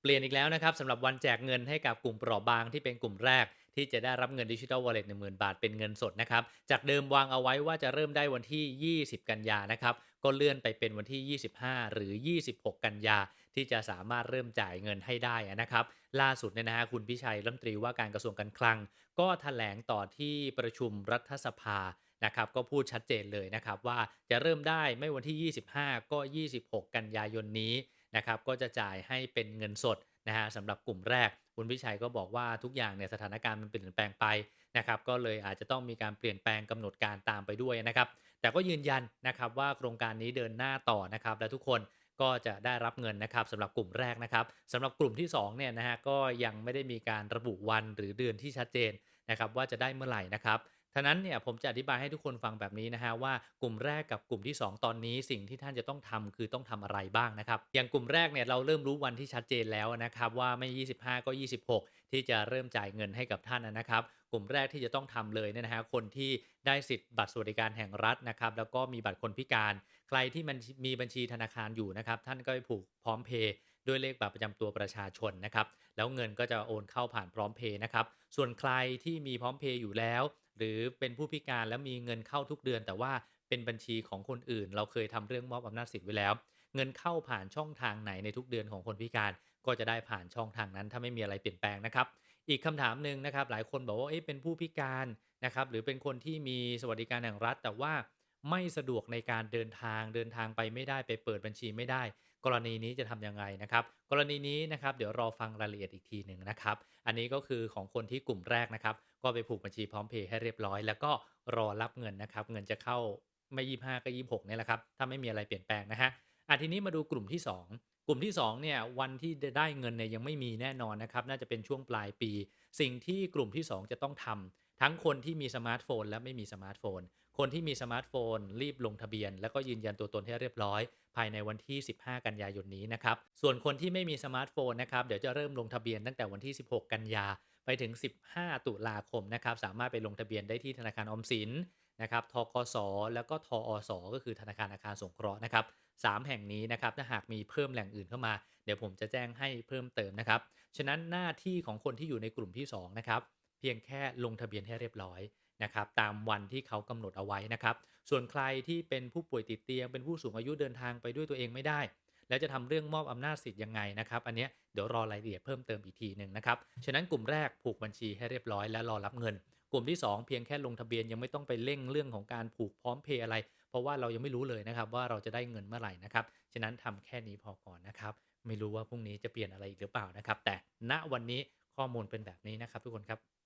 เปลี่ยนอีกแล้วนะครับสำหรับวันแจกเงินให้กับกลุ่มเปราะบางที่เป็นกลุ่มแรก ที่จะได้รับเงินดิจิทัลวอลเล็ต10,000บาทเป็นเงินสดนะครับ จากเดิมวางเอาไว้ว่าจะเริ่มได้วันที่ 20 กันยานะครับ ก็เลื่อนไปเป็นวันที่ 25 หรือ 26 กันยา ที่จะสามารถเริ่มจ่ายเงินให้ได้นะครับ ล่าสุดเนี่ยนะฮะคุณพิชัยรัฐมนตรีว่าการกระทรวงการคลัง ก็แถลงต่อที่ประชุมรัฐสภานะครับก็พูดชัดเจนเลยนะครับว่าจะเริ่มได้ไม่วันที่ 25 ก็ 26 กันยายนนี้ นะครับก็จะจ่ายให้เป็นเงินสดนะฮะสำหรับกลุ่มแรกคุณพิชัยก็บอกว่าทุกอย่างเนี่ยสถานการณ์มันเปลี่ยนแปลงไปนะครับก็เลยอาจจะต้องมีการเปลี่ยนแปลงกำหนดการตามไปด้วยนะครับแต่ก็ยืนยันนะครับว่าโครงการนี้เดินหน้าต่อนะครับและทุกคนก็จะได้รับเงินนะครับสำหรับกลุ่มแรกนะครับสำหรับกลุ่มที่2เนี่ยนะฮะก็ยังไม่ได้มีการระบุวันหรือเดือนที่ชัดเจนนะครับว่าจะได้เมื่อไหร่นะครับ ท่านั้นเนี่ยผมจะอธิบายให้ทุกคนฟังแบบนี้นะฮะว่ากลุ่มแรกกับกลุ่มที่ 2 ตอนนี้สิ่งที่ท่านจะต้องทำคือต้องทำอะไรบ้างนะครับอย่างกลุ่มแรกเนี่ยเราเริ่มรู้วันที่ชัดเจนแล้วนะครับว่าไม่ 25 ก็ 26 ที่จะเริ่มจ่ายเงินให้กับท่านนะครับ กลุ่มแรกที่จะต้องทำเลยเนี่ยนะฮะคนที่ได้สิทธิ์บัตรสวัสดิการแห่งรัฐนะครับแล้วก็มีบัตรคนพิการ ใครที่มันมีบัญชีธนาคารอยู่นะครับท่านก็ไปผูกพร้อมเพย์ด้วยเลขบัตรประจำตัวประชาชนนะครับแล้วเงินก็จะโอนเข้าผ่านพร้อมเพย์นะครับส่วนใครที่มีพร้อมเพย์อยู่แล้ว หรือเป็นผู้พิการแล้วมีเงินเข้าทุกเดือน แต่ว่าเป็นบัญชีของคนอื่น เราเคยทำเรื่องมอบอำนาจสิทธิ์ไว้แล้ว เงินเข้าผ่านช่องทางไหนในทุกเดือนของคนพิการก็จะได้ผ่านช่องทางนั้น ถ้าไม่มีอะไรเปลี่ยนแปลงนะครับ อีกคำถามหนึ่งนะครับ หลายคนบอกว่าเอ๊ะเป็นผู้พิการนะครับ หรือเป็นคนที่มีสวัสดิการแห่งรัฐ แต่ว่าไม่สะดวกในการเดินทางเดินทางไปไม่ได้ไปเปิดบัญชีไม่ได้ กรณีนี้จะทำยังไงนะครับ กรณีนี้นะครับเดี๋ยวรอฟังรายละเอียดอีกทีหนึ่งนะครับ อันนี้ก็คือของคนที่กลุ่มแรกนะครับ ก็ไปผูกบัญชีพร้อมเพย์ให้เรียบร้อย แล้วก็รอรับเงินนะครับ เงินจะเข้าไม่25ก็26เนี่ยแหละครับ ถ้าไม่มีอะไรเปลี่ยนแปลงนะฮะอะทีนี้มาดูกลุ่มที่ 2 กลุ่มที่2เนี่ยวันที่ได้เงินเนี่ยยังไม่มีแน่นอนนะครับ น่าจะเป็นช่วงปลายปี สิ่งที่กลุ่มที่ 2 จะต้องทำ ทั้งคนที่มีสมาร์ทโฟน และไม่มีสมาร์ทโฟน คนที่มีสมาร์ทโฟน รีบลงทะเบียน แล้วก็ยืนยันตัวตนให้เรียบร้อย ภายในวันที่ 15 กันยายนนี้นะครับ ส่วนคนที่ไม่มีสมาร์ทโฟนนะครับ เดี๋ยวจะเริ่มลงทะเบียนตั้งแต่วันที่ 16 กันยา ไปถึง 15 ตุลาคมนะครับ สามารถไปลงทะเบียนได้ที่ธนาคารออมสินนะครับ ทกส แล้วก็ทอส ก็คือธนาคารอาคารสงเคราะห์นะครับสามแห่งนี้นะครับ ถ้าหากมีเพิ่มแหล่งอื่นเข้ามา เดี๋ยวผมจะแจ้งให้เพิ่มเติมนะครับ ฉะนั้นหน้าที่ของคนที่อยู่ในกลุ่มที่2นะครับ เพียงแค่ลงทะเบียนให้เรียบร้อยนะครับตามวันที่เขากำหนดเอาไว้นะครับ ส่วนใครที่เป็นผู้ป่วยติดเตียง เป็นผู้สูงอายุเดินทางไปด้วยตัวเองไม่ได้ แล้วจะทำเรื่องมอบอำนาจสิทธิ์ยังไงนะครับ อันนี้เดี๋ยวรอรายละเอียดเพิ่มเติมอีกทีหนึ่งนะครับ ฉะนั้นกลุ่มแรกผูกบัญชีให้เรียบร้อยและรอรับเงิน กลุ่มที่ 2 เพียงแค่ลงทะเบียนยังไม่ต้องไปเร่งเรื่องของการผูกพร้อมเพย์อะไร เพราะว่าเรายังไม่รู้เลยนะครับว่าเราจะได้เงินเมื่อไหร่นะครับ ฉะนั้นทำแค่นี้พอก่อนนะครับ ไม่รู้ว่าพรุ่งนี้จะเปลี่ยนอะไรอีกหรือเปล่านะครับ แต่ณวันนี้ข้อมูลเป็นแบบนี้นะครับทุกคนครับ